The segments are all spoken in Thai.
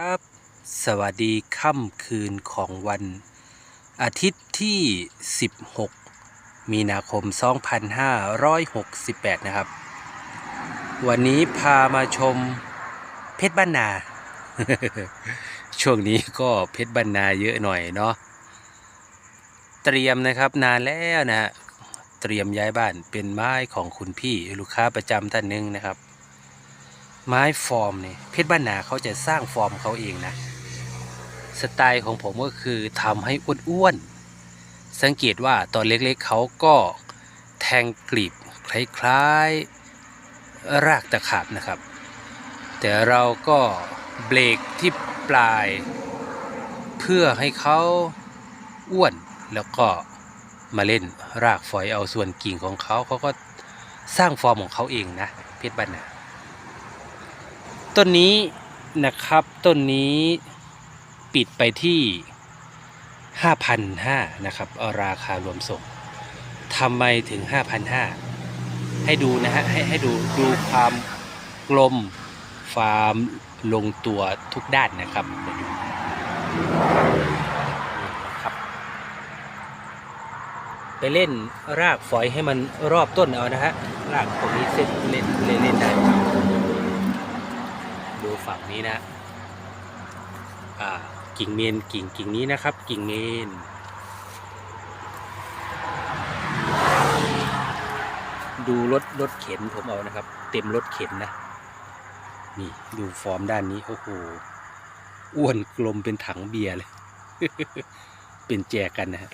ครับสวัสดีค่ำคืนของวันอาทิตย์ที่ 16 มีนาคม 2568 นะครับ วันนี้พามาชมเพชรบ้านนา ช่วงนี้ก็เพชรบ้านนาเยอะหน่อยเนาะเตรียมนะครับนานแล้วนะเตรียมย้ายบ้านเป็นไม้ของคุณพี่ลูกค้าประจำท่านหนึ่งนะครับ ไม้ฟอร์มเนี่ยเพชรบ้านนาเขาจะสร้างฟอร์มเขาเองนะ สไตล์ของผมก็คือทำให้อ้วนๆสังเกตว่าตอนเล็กๆเขาก็แทงกลีบคล้ายๆรากตะขาบนะครับ แต่เราก็เบรกที่ปลาย เพื่อให้เขาอ้วนแล้วก็มาเล่นรากฝอยเอาส่วนกิ่งของเขาเขาก็สร้างฟอร์มของเขาเองนะเพชรบ้านนา ต้นนี้นะครับต้นนี้ปิดไปที่ 5,500นะครับราคารวมส่งทำไมถึง 5,500 ให้ดูนะฮะให้ให้ดูดูความกลมความลงตัวทุกด้านนะครับเดี๋ยวดูครับไปเล่นรากฝอยให้มันรอบต้นเอานะฮะรากตรงนี้เส้นเล่นเล่นเล่นได้ ฝั่งนี้นะกิ่งเมนกิ่งกิ่งนี้นะครับ กิ่งเมนดูรถรถเข็นผมเอานะครับ เต็มรถเข็นนะ นี่ดูฟอร์มด้านนี้โอ้โหอ้วนกลมเป็นถังเบียร์เลย เป็นแจกันนะฮะ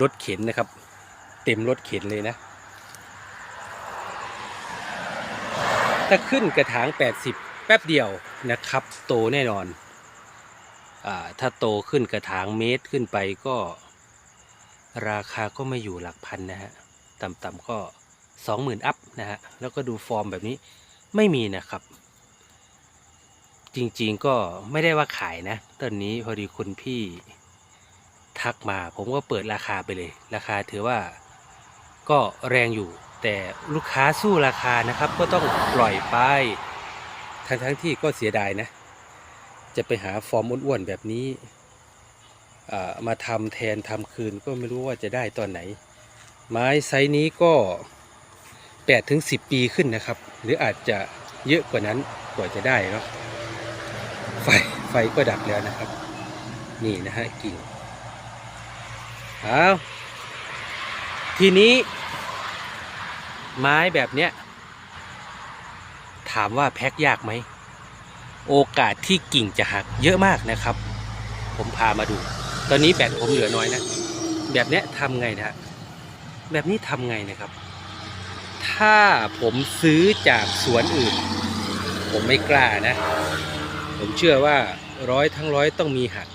รถเข็นนะครับ เต็มรถเข็นเลยนะถ้าขึ้นกระถาง 80 แป๊บเดียวนะครับ โตแน่นอนอ่าถ้าโตขึ้นกระถางเมตรขึ้นไปก็ ราคาก็ไม่อยู่หลักพันนะฮะต่ำๆก็20,000อัพนะฮะแล้วก็ดูฟอร์มแบบนี้ไม่มีนะครับ จริงๆก็ไม่ได้ว่าขายนะต้นนี้พอดีคุณพี่ทักมา ผมก็เปิดราคาไปเลย ราคาถือว่าก็แรงอยู่ แต่ลูกค้าสู้ราคานะครับ ก็ต้องปล่อยไป ทั้งทั้งๆที่ก็เสียดายนะ จะไปหาฟอร์มอ้วนๆแบบนี้มาทำแทนทำคืนก็ไม่รู้ว่าจะได้ตอนไหน ไม้ไซส์นี้ก็8ถึง10 ปีขึ้นนะครับ หรืออาจจะเยอะกว่านั้นกว่าจะได้เนาะไฟไฟก็ดับแล้วนะครับ นี่นะฮะกิ่งเอาทีนี้ไม้แบบเนี้ย ถามว่าแพ็คยากไหม โอกาสที่กิ่งจะหักเยอะมากนะครับ ผมพามาดู ตอนนี้แบตผมเหลือน้อยนะ แบบนี้ทำไงนะฮะแบบนี้ทำไงนะครับ ถ้าผมซื้อจากสวนอื่น ผมไม่กล้านะ ผมเชื่อว่าร้อยทั้งร้อยต้องมีหัก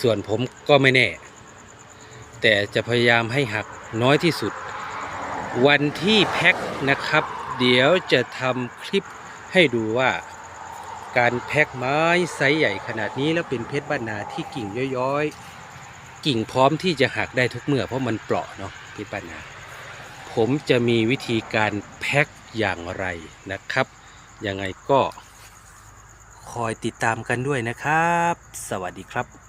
ส่วนผมก็ไม่แน่ แต่จะพยายามให้หักน้อยที่สุด วันที่แพ็คนะครับ เดี๋ยวจะทำคลิปให้ดูว่าการแพ็คไม้ไซส์ใหญ่ขนาดนี้แล้วเป็นเพชรบ้านนาที่กิ่งย้อยๆ กิ่งพร้อมที่จะหักได้ทุกเมื่อเพราะมันเปราะเนาะเพชรบ้านนา ผมจะมีวิธีการแพ็คอย่างไรนะครับ ยังไงก็คอยติดตามกันด้วยนะครับ สวัสดีครับ